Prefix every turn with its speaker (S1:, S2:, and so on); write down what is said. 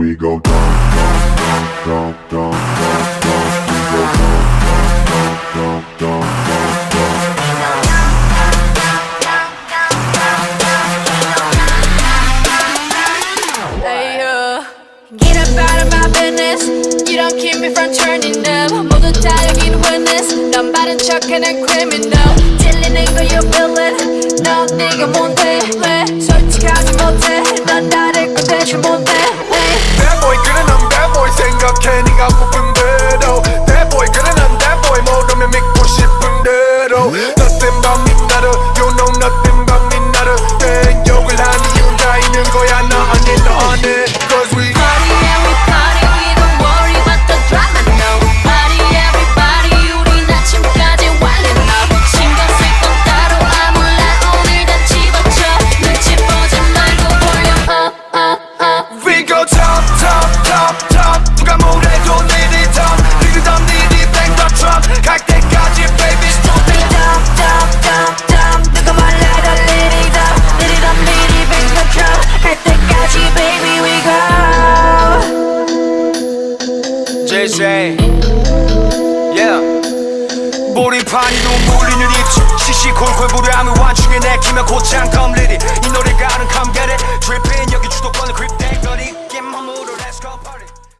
S1: We go dump, dump, dump, dump, dump, dump. We go dump, dump, dump, dump, dump, dump.
S2: Hey, uh, get up out of my business. You don't keep me from turning up. 모두 다 여긴 witness. 넌 바른 척하는 criminal. 찔리는 거 you feel it. 넌 네가 뭔데? 왜 솔직하지 못해? 넌 나를
S3: 대로 Nothing about me 나를 You know nothing about me 나를 땡 욕을 이유는 다 있는 거야 너 아니 너 아니 Cause we
S2: Party everybody, we don't worry about the drama no. Party everybody, 우린 아침까지 wild enough. 신경 쓸 건 따로 아무나 오늘 다 집어쳐. 눈치 보지 말고 볼륨 up, up, up.
S3: We go top top top top 누가 뭐래도 JJ Yeah. 몰입한 눈물리는 입술. 시시콜콜 무료함을 완충해 내키면 곧장 컴